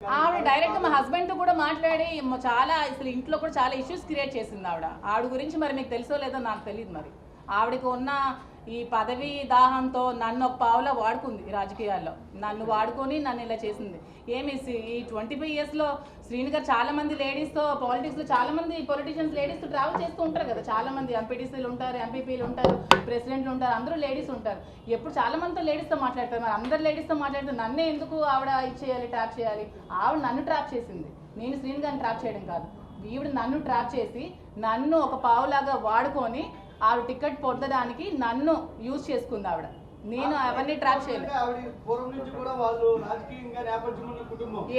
ఆవిడ డైరెక్ట్ మా హస్బెండ్తో కూడా మాట్లాడి చాలా అసలు ఇంట్లో కూడా చాలా ఇష్యూస్ క్రియేట్ చేసింది ఆవిడ. ఆవిడ గురించి మరి మీకు తెలుసో లేదో నాకు తెలియదు మరి. ఆవిడకి ఉన్న ఈ పదవి దాహంతో నన్ను ఒక పావులా వాడుకుంది రాజకీయాల్లో. నన్ను వాడుకొని నన్ను ఇలా చేసింది. ఏమి ఈ ట్వంటీ ఫైవ్ ఇయర్స్లో శ్రీని గారు చాలా చాలామంది లేడీస్తో పొలిటీషియన్స్ లేడీస్ ట్రావెల్ చేస్తూ ఉంటారు కదా. చాలామంది ఎంపీటీసీలు ఉంటారు ఎంపీపీలు ఉంటారు ప్రెసిడెంట్లు ఉంటారు అందరూ లేడీస్ ఉంటారు. ఎప్పుడు చాలామందితో లేడీస్తో మాట్లాడతారు. మరి అందరు లేడీస్తో మాట్లాడితే నన్నే ఎందుకు ఆవిడ ఇచ్చేయాలి ట్రాప్ చేయాలి? ఆవిడ నన్ను ట్రాప్ చేసింది. నేను శ్రీని గారిని ట్రాప్ చేయడం కాదు. ఈవిడ నన్ను ట్రాప్ చేసి నన్ను ఒక పావులాగా వాడుకొని ఆవిడ టికెట్ పొందడానికి నన్ను యూజ్ చేసుకుంది ఆవిడ. నేను ఎవరిని ట్రాప్ చేయలేదు.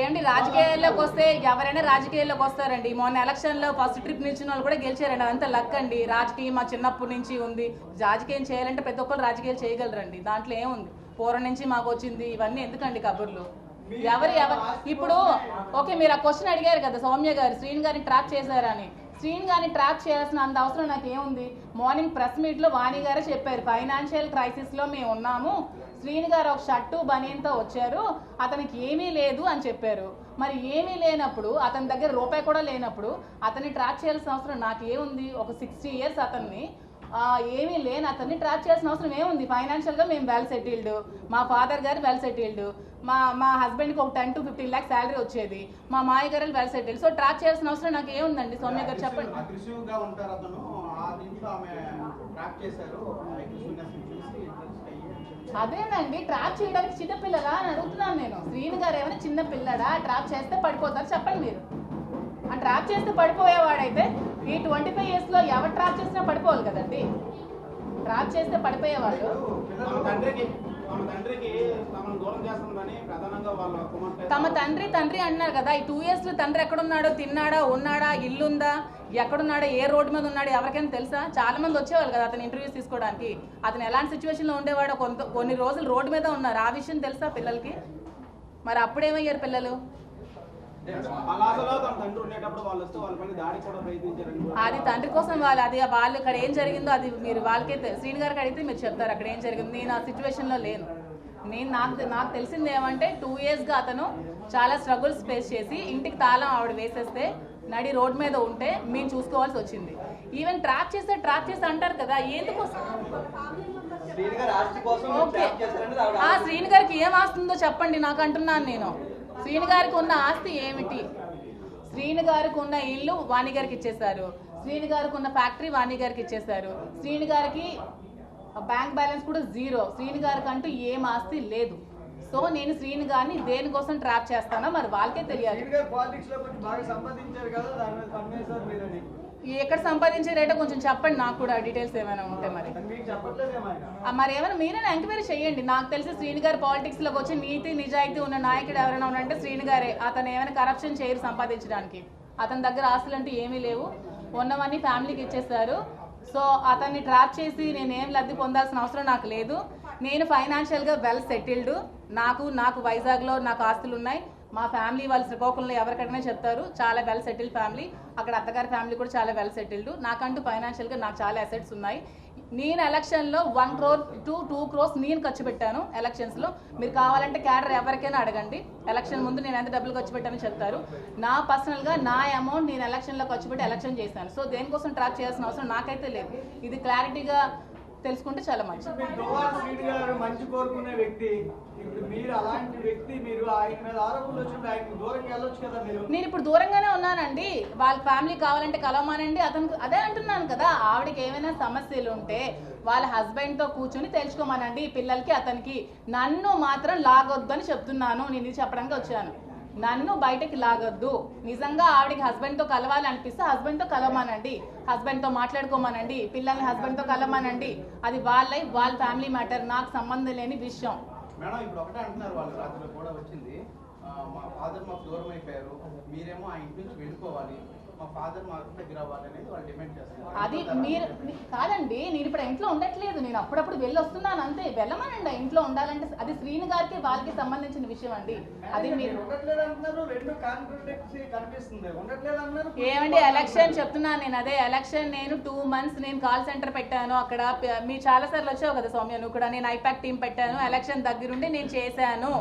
ఏంటి రాజకీయాల్లోకి వస్తే ఎవరైనా రాజకీయాల్లోకి వస్తారండి. మొన్న ఎలక్షన్లో ఫస్ట్ ట్రిప్ నిలిచిన వాళ్ళు కూడా గెలిచారండి. అదంతా లక్ అండి. రాజకీయం మా చిన్నప్పటి నుంచి ఉంది. రాజకీయం చేయాలంటే ప్రతి ఒక్కరు రాజకీయాలు చేయగలరండి. దాంట్లో ఏముంది? పూర్వం నుంచి మాకు వచ్చింది. ఇవన్నీ ఎందుకండి కబుర్లు? ఎవరు ఎవరు ఇప్పుడు ఓకే మీరు ఆ క్వశ్చన్ అడిగారు కదా సౌమ్య గారు. శ్రీని గారిని ట్రాప్ చేశారని. శ్రీని గారిని ట్రాప్ చేయాల్సిన అంత అవసరం నాకు ఏముంది మార్నింగ్ ప్రెస్ మీట్లో వాణి గారే చెప్పారు. ఫైనాన్షియల్ క్రైసిస్లో మేము ఉన్నాము. శ్రీని గారు ఒక షర్టు బనీన్తో వచ్చారు. అతనికి ఏమీ లేదు అని చెప్పారు. మరి ఏమీ లేనప్పుడు అతని దగ్గర రూపాయి కూడా లేనప్పుడు అతన్ని ట్రాక్ చేయాల్సిన అవసరం నాకు ఏముంది ఒక సిక్స్టీ ఇయర్స్ అతన్ని ఏమీ లేని అతన్ని ట్రాప్ చేయాల్సిన అవసరం ఏముంది? ఫైనాన్షియల్గా మేము వెల్ సెటిల్డ్ మా ఫాదర్ గారు వెల్ సెటిల్డ్ మా మా హస్బెండ్కి ఒక ten to fifteen lakhs salary వచ్చేది. మా మాయ గారు వెల్ సెటిల్డ్ సో ట్రాప్ చేయాల్సిన అవసరం నాకు ఏముందండి? సౌమ్య గారు చెప్పండి. అదేనండి. ట్రాప్ చేయడానికి చిన్న పిల్లలా అని అడుగుతున్నాను నేను. శ్రీను గారు ఏమైనా చిన్న పిల్లడా? ట్రాప్ చేస్తే పడిపోతారు. చెప్పండి మీరు. ఆ ట్రాప్ చేస్తే పడిపోయేవాడైతే ఈ ట్వంటీ ఫైవ్ ఇయర్స్లో ఎవరు ట్రాప్ చేసినా పడిపోవాలి కదండి. ట్రాప్ చేస్తే పడిపోయేవాళ్ళు. తమ తండ్రి తండ్రి అంటున్నారు కదా ఈ టూ ఇయర్స్లో తండ్రి ఎక్కడున్నాడో తిన్నాడా ఉన్నాడా ఇల్లుందా ఎక్కడున్నాడో ఏ రోడ్డు మీద ఉన్నాడో ఎవరికైనా తెలుసా? చాలా మంది వచ్చేవాళ్ళు కదా అతను ఇంటర్వ్యూస్ తీసుకోవడానికి. అతను ఎలాంటి సిచ్యువేషన్లో ఉండేవాడో కొంత కొన్ని రోజులు రోడ్డు మీద ఉన్నారు. ఆ విషయం తెలుసా పిల్లలకి? మరి అప్పుడేమయ్యారు పిల్లలు? అది తండ్రి కోసం వాళ్ళు అది వాళ్ళు ఇక్కడ ఏం జరిగిందో అది మీరు వాళ్ళకే తె- శ్రీని గారికి అడిగితే మీరు చెప్తారు అక్కడ ఏం జరిగింది. నేను ఆ సిచ్యువేషన్లో లేను. నేను నాకు నాకు తెలిసింది ఏమంటే టూ ఇయర్స్గా అతను చాలా స్ట్రగుల్స్ ఫేస్ చేసి ఇంటికి తాళం ఆవిడ వేసేస్తే నడి రోడ్ మీద ఉంటే మేము చూసుకోవాల్సి వచ్చింది. ఈవెన్ ట్రాప్ చేస్తే ట్రాప్ చేస్తే అంటారు కదా ఎందుకు శ్రీని గారికి ఏం ఆస్తుందో చెప్పండి నాకు అంటున్నాను నేను. శ్రీని గారికి ఉన్న ఆస్తి ఏమిటి? శ్రీని గారికి ఉన్న ఇల్లు వాణి గారికి ఇచ్చేశారు. శ్రీని గారికి ఉన్న ఫ్యాక్టరీ వాణి గారికి ఇచ్చేశారు. శ్రీని గారికి బ్యాంక్ బ్యాలెన్స్ కూడా జీరో. శ్రీని గారికి అంటూ ఏం ఆస్తి లేదు. సో నేను శ్రీని గారిని దేనికోసం ట్రాప్ చేస్తానో మరి వాళ్ళకే తెలియాలి. ఎక్కడ సంపాదించే రేటో కొంచెం చెప్పండి నాకు కూడా డీటెయిల్స్ ఏమైనా ఉంటే మరి. మరి ఏమైనా మీరైనా ఎంక్వైరీ చేయండి. నాకు తెలిసి శ్రీని గారు పాలిటిక్స్లోకి వచ్చి నీతి నిజాయితీ ఉన్న నాయకుడు ఎవరైనా ఉన్నారంటే శ్రీని గారే. అతను ఏమైనా కరప్షన్ చేయరు సంపాదించడానికి. అతని దగ్గర ఆస్తులు అంటూ ఏమీ లేవు. ఉన్నవన్నీ ఫ్యామిలీకి ఇచ్చేస్తారు. సో అతన్ని ట్రాప్ చేసి నేను ఏం లబ్ధి పొందాల్సిన అవసరం నాకు లేదు. నేను ఫైనాన్షియల్గా వెల్ సెటిల్డ్ నాకు నాకు వైజాగ్లో నాకు ఆస్తులు ఉన్నాయి మా ఫ్యామిలీ వాళ్ళు శ్రీకాకుళంలో ఎవరికైనా చెప్తారు చాలా వెల్ సెటిల్డ్ ఫ్యామిలీ అక్కడ అత్తగారి ఫ్యామిలీ కూడా చాలా వెల్ సెటిల్డ్ నాకంటూ ఫైనాన్షియల్గా నాకు చాలా అసెట్స్ ఉన్నాయి. నేను ఎలక్షన్లో one crore two two crores నేను ఖర్చు పెట్టాను ఎలక్షన్స్లో మీరు కావాలంటే క్యాడర్ ఎవరికైనా అడగండి. ఎలక్షన్ ముందు నేను ఎంత డబ్బులు ఖర్చు పెట్టానో చెప్తారు. నా పర్సనల్గా నా అమౌంట్ నేను ఎలక్షన్లో ఖర్చు పెట్టి ఎలక్షన్ చేశాను. సో దేనికోసం ట్రాక్ చేయాల్సిన అవసరం నాకైతే లేదు. ఇది క్లారిటీగా తెలుసుకుంటే చాలా మంచిది. మంచి కోరుకునే వ్యక్తి మీరు అలాంటి వ్యక్తి మీరు ఆయన మీద ఆరోపణలు వచ్చినప్పుడు ఆయనకు దూరంగా వెళ్ళొచ్చు కదా మీరు? నేను ఇప్పుడు దూరంగానే ఉన్నానండి. వాళ్ళ ఫ్యామిలీ కావాలంటే కలవమానండి. అతను అదే అంటున్నాను కదా ఆవిడకి ఏమైనా సమస్యలు ఉంటే వాళ్ళ హస్బెండ్తో కూర్చొని తెలుసుకోమనండి. ఈ పిల్లలకి అతనికి నన్ను మాత్రం లాగొద్దు అని చెప్తున్నాను. నేను చెప్పడానికి వచ్చాను. నన్ను బయటకి లాగొద్దు. నిజంగా ఆవిడకి హస్బెండ్తో కలవాలి అనిపిస్తే హస్బెండ్ కలవమానండి. హస్బెండ్తో మాట్లాడుకోమానండి. పిల్లల్ని హస్బెండ్తో కలవమానండి. అది వాళ్ళ వాళ్ళ ఫ్యామిలీ మ్యాటర్. నాకు సంబంధం లేని విషయం. మేడం ఇప్పుడు ఒకటే అంటున్నారు వాళ్ళు. రాత్రిలో కూడా వచ్చింది. మా ఫాదర్ మాకు దూరం అయిపోయారు మీరేమో ఆ ఇంటి నుంచి వెళ్ళిపోవాలి. మా అది మీరు కాదండి నేను ఇప్పుడు ఇంట్లో ఉండట్లేదు. నేను అప్పుడప్పుడు వెళ్ళి వస్తున్నాను అంతే. వెళ్ళమనండి ఇంట్లో ఉండాలంటే అది శ్రీని గారికి వాళ్ళకి సంబంధించిన విషయం అండి. అది మీరు ఏమండి ఎలక్షన్ చెప్తున్నాను నేను. అదే ఎలక్షన్ నేను టూ మంత్స్ నేను కాల్ సెంటర్ పెట్టాను. అక్కడ మీరు చాలా సార్లు వచ్చావు కదా సౌమ్య నువ్వు కూడా. నేను ఐపాక్ టీం పెట్టాను. ఎలక్షన్ దగ్గరుండి నేను చేశాను.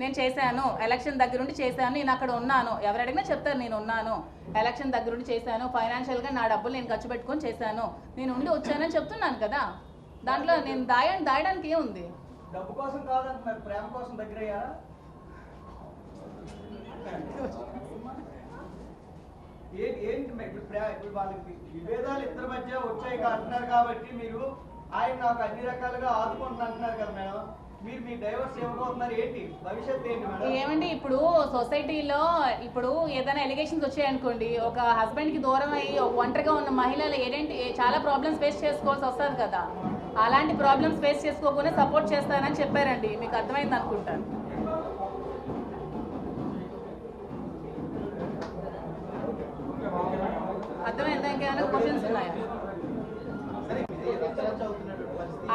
నేను చేశాను ఎలక్షన్ దగ్గరుండి చేశాను నేను అక్కడ ఉన్నాను. ఎవరడిగినా చెప్తారు నేను ఉన్నాను. ఎలక్షన్ దగ్గరుండి చేశాను ఫైనాన్షియల్గా నా డబ్బులు నేను ఖర్చు పెట్టుకొని చేశాను. నేను ఉండి వచ్చానని చెప్తున్నాను కదా. దాంట్లో నేను దాయ దాయడానికి ఏముంది? డబ్బు కోసం కాదంటున్నారు ప్రేమ కోసం దగ్గర ఏంటి ఇప్పుడు వాళ్ళకి విభేదాలు ఇద్దరి మధ్య వచ్చాయి అంటున్నారు కాబట్టి మీరు ఆయన నాకు అన్ని రకాలుగా ఆదుకుంటున్నా అంటున్నారు కదా మేడం. ఏమండి ఇప్పుడు సొసైటీలో ఇప్పుడు ఏదైనా ఎలిగేషన్స్ వచ్చాయనుకోండి ఒక హస్బెండ్కి దూరం అయ్యి ఒక ఒంటరిగా ఉన్న మహిళలు ఏంటంటే చాలా ప్రాబ్లమ్స్ ఫేస్ చేసుకోవాల్సి వస్తుంది కదా. అలాంటి ప్రాబ్లమ్స్ ఫేస్ చేసుకోకుండా సపోర్ట్ చేస్తానని చెప్పారండి. మీకు అర్థమైంది అనుకుంటాను. అర్థమైందా ఇంకేమైనా క్వశ్చన్స్ ఉన్నాయా?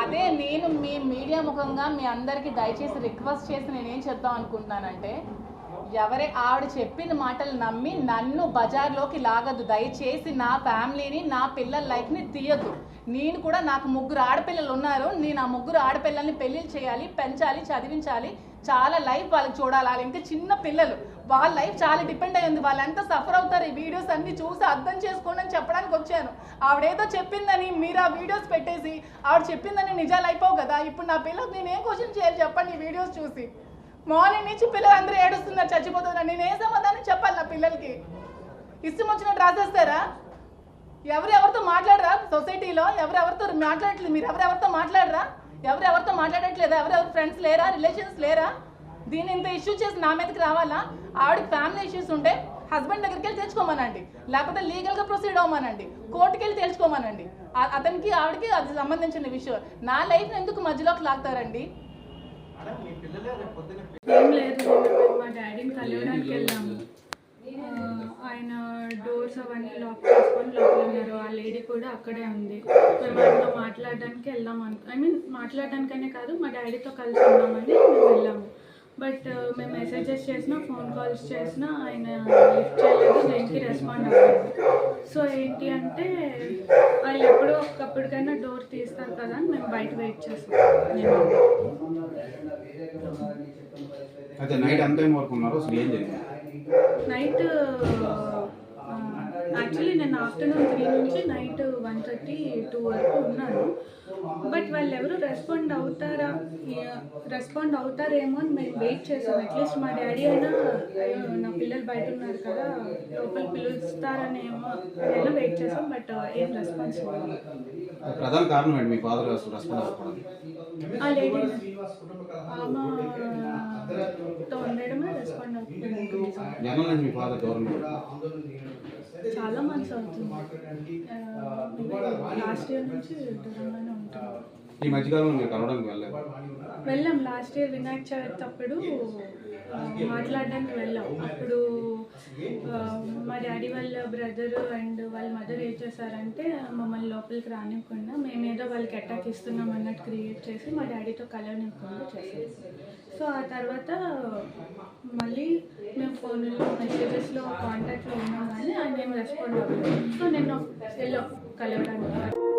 అదే నేను మీ మీడియా ముఖంగా మీ అందరికి దయచేసి రిక్వెస్ట్ చేసి నేనేం చెప్దాం అనుకుంటున్నానంటే ఎవరే ఆవిడ చెప్పిన మాటలు నమ్మి నన్ను బజార్లోకి లాగదు దయచేసి నా ఫ్యామిలీని నా పిల్లల లైఫ్ని తీయద్దు. నేను కూడా నాకు ముగ్గురు ఆడపిల్లలు ఉన్నారు. నేను ఆ ముగ్గురు ఆడపిల్లల్ని పెళ్ళి చేయాలి పెంచాలి చదివించాలి. చాలా లైఫ్ వాళ్ళకి చూడాలి. వాళ్ళు ఇంకా చిన్న పిల్లలు. వాళ్ళ లైఫ్ చాలా డిపెండ్ అయ్యింది. వాళ్ళంతా సఫర్ అవుతారు? ఈ వీడియోస్ అన్ని చూసి అర్థం చేసుకోండి అని చెప్పడానికి వచ్చాను. ఆవిడేదో చెప్పిందని మీరు ఆ వీడియోస్ పెట్టేసి ఆవిడ చెప్పిందని నిజాలు అయిపోవు కదా? ఇప్పుడు నా పిల్లలకు నేను ఏం క్వశ్చన్ చేయాలి చెప్పండి ఈ వీడియోస్ చూసి? మార్నింగ్ నుంచి పిల్లలు అందరూ ఏడుస్తున్నారు చచ్చిపోతున్నారు. నేను ఏ సమాధానం చెప్పాలి నా పిల్లలకి? ఇష్టం వచ్చినట్టు రాసేస్తారా? ఎవరెవరితో మాట్లాడరా సొసైటీలో? ఎవరెవరితో మాట్లాడట్లేదు? మీరు ఎవరెవరితో మాట్లాడరా? ఎవరెవరితో మాట్లాడట్లేదా? ఎవరెవరు ఫ్రెండ్స్ లేరా? రిలేషన్స్ లేరా? దీని ఇంత ఇష్యూ చేసి నా మీదకి రావాలా? ఆవిడకి ఫ్యామిలీ ఇష్యూస్ ఉంటే హస్బెండ్ దగ్గరికి వెళ్ళి తెచ్చుకోమనండి. లేకపోతే లీగల్గా ప్రొసీడ్ అవ్వమనండి. కోర్టుకి వెళ్ళి తెలుసుకోమనండి అతనికి ఆవిడకి అది సంబంధించిన విషయం నా లైఫ్ ఎందుకు మధ్యలోకి లాగుతారండి? ఏం లేదు మా డాడీని కలవడానికి వెళ్ళాము. ఆయన డోర్స్ అవన్నీ లాక్ చేసుకొని లోపల ఉన్నారు. ఆ లేడీ కూడా అక్కడే ఉంది. ఆయనతో మాట్లాడడానికి వెళ్దాం అను ఐ మీన్ మాట్లాడడానికనే కాదు మా డాడీతో కలిసి ఉందామని మేము వెళ్ళాము. బట్ మేము మెసేజెస్ చేసినా ఫోన్ కాల్స్ చేసినా ఆయన లిఫ్ట్ చేయలేదు దేనికి రెస్పాండ్ అవ్వలేదు. సో ఏంటి అంటే వాళ్ళు ఎప్పుడో ఒక్కప్పటికైనా డోర్ తీస్తారు కదా అని మేము బయట వెయిట్ చేస్తాం నైట్ నైట్ యాక్చువల్లీ నేను ఆఫ్టర్నూన్ త్రీ నుంచి నైట్ వన్ థర్టీ టూ వరకు ఉన్నాను. బట్ వాళ్ళు ఎవరు రెస్పాండ్ అవుతారా రెస్పాండ్ అవుతారేమో అని మేము వెయిట్ చేసాం. అట్లీస్ట్ మా డాడీ అయినా "అయ్యో, నా పిల్లలు బయట ఉన్నారు కదా లోపల పిలుస్తారనేమో అయినా వెయిట్ చేసాం బట్ ఏం రెస్పాన్స్ ప్రధాన కారణం ఏంటి? మీ ఫాదర్ రెస్పాండ్ అవ్వకపోవడానికి? ఆ లేడీ ఉండడమే రెస్పాండ్ అవుతుంది జనం మీ ఫాదర్ దూరంగా చాలా మంత్స్ అవుతుంది. లాస్ట్ ఇయర్ నుంచి దూరంగానే ఉంటాం. ఈ మధ్యకాలంలో మీరు కలవడానికి వెళ్ళలేదు. వెళ్ళాం. లాస్ట్ ఇయర్ వినాయక చవితి అప్పుడు మాట్లాడడానికి వెళ్ళాం. అప్పుడు మా డాడీ వాళ్ళ బ్రదర్ అండ్ వాళ్ళ మదర్ ఏం చేశారంటే మమ్మల్ని లోపలికి రానివ్వకుండా మేమేదో వాళ్ళకి అటాక్ ఇస్తున్నాం అన్నట్టు క్రియేట్ చేసి మా డాడీతో కలవనివ్వకుండా చేశారు. సో ఆ తర్వాత మళ్ళీ మేము ఫోన్లో మెసేజెస్లో కాంటాక్ట్లో ఉన్నాం కానీ ఆయన ఏం రెస్పాండ్ అవ్వలేదు సో నేను వెళ్ళాం కలవడానికి